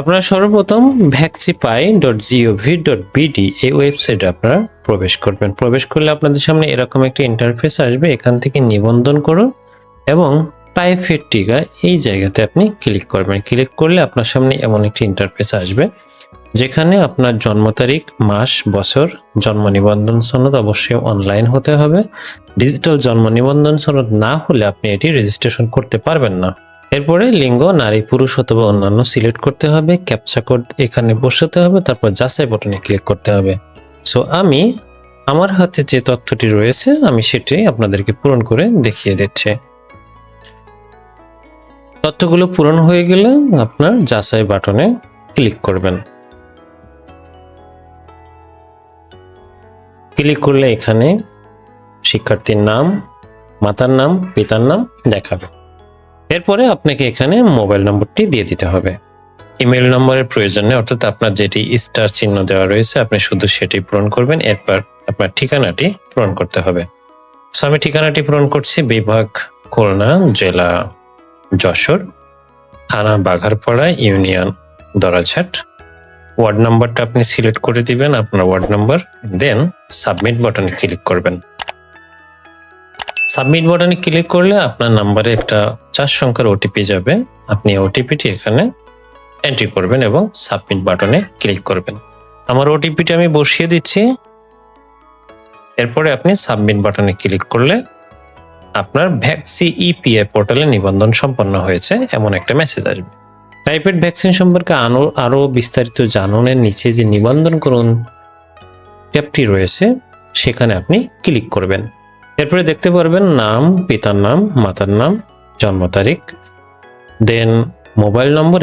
আপনারা সর্বপ্রথম ভ্যাকসিপাই ডট জিওভি ডট বিডি এই ওয়েবসাইটে আপনারা প্রবেশ করবেন। প্রবেশ করলে আপনাদের সামনে এরকম একটা ইন্টারফেস আসবে, এখান থেকে নিবন্ধন করুন এবং প্রাইভেট টিকা এই জায়গাতে আপনি ক্লিক করবেন। ক্লিক করলে আপনার সামনে এমন একটি ইন্টারফেস আসবে, যেখানে আপনার জন্ম তারিখ, মাস, বছর, জন্ম নিবন্ধন সনদ অবশ্যই অনলাইন হতে হবে। ডিজিটাল জন্ম নিবন্ধন সনদ না হলে আপনি এটি রেজিস্ট্রেশন করতে পারবেন না। এরপরে লিঙ্গ, নারী, পুরুষ অথবা অন্যান্য সিলেক্ট করতে হবে ক্যাপচা কোড এখানে বসাতে হবে, তারপর যাচাই বটনে ক্লিক করতে হবে। সো আমি, আমার হাতে যে তথ্যটি রয়েছে, আমি সেটি আপনাদেরকে পূরণ করে দেখিয়ে দিচ্ছি। তথ্যগুলো পূরণ হয়ে গেলে আপনার যাচাই বাটনে ক্লিক করবেন। ক্লিক করলে এখানে শিক্ষার্থীর নাম, মাতার নাম, পিতার নাম দেখাবে। এরপরে আপনাকে এখানে মোবাইল নম্বরটি দিয়ে দিতে হবে। ইমেল নম্বরের প্রয়োজন, অর্থাৎ আপনার যেটি স্টার চিহ্ন দেওয়া রয়েছে, আপনি শুধু সেটি পূরণ করবেন, এরপর আপনার ঠিকানাটি পূরণ করতে হবে। সো, আমি ঠিকানাটি পূরণ করছি বিভাগ, খুলনা, জেলা, যশোর, থানা, বাঘারপাড়া, ইউনিয়ন, দরাঝাট। ওয়ার্ড নাম্বারটা আপনি সিলেক্ট করে দিবেন, আপনার ওয়ার্ড নাম্বার, দেন সাবমিট বাটনে ক্লিক করবেন। সাবমিট বাটনে ক্লিক করলে আপনার নাম্বারে একটা চার সংখ্যার ওটিপি যাবে। আপনি ওটিপিটি এখানে এন্ট্রি করবেন এবং সাবমিট বাটনে ক্লিক করবেন। আমার ওটিপিটি আমি বসিয়ে দিচ্ছি। এরপরে আপনি সাবমিট বাটনে ক্লিক করলে আপনার ভ্যাকসি ইপিএ পোর্টালে নিবন্ধন সম্পন্ন হয়েছে, এমন একটা মেসেজ আসবে। টাইপেড ভ্যাকসিন সম্পর্কে আরও আরও বিস্তারিত জানুনের নিচে যে নিবন্ধন করুন ট্যাবটি রয়েছে, সেখানে আপনি ক্লিক করবেন। এরপরে দেখতে পারবেন নাম, পিতার নাম, মাতার নাম জন্ম তারিখ দেন মোবাইল নম্বর এবং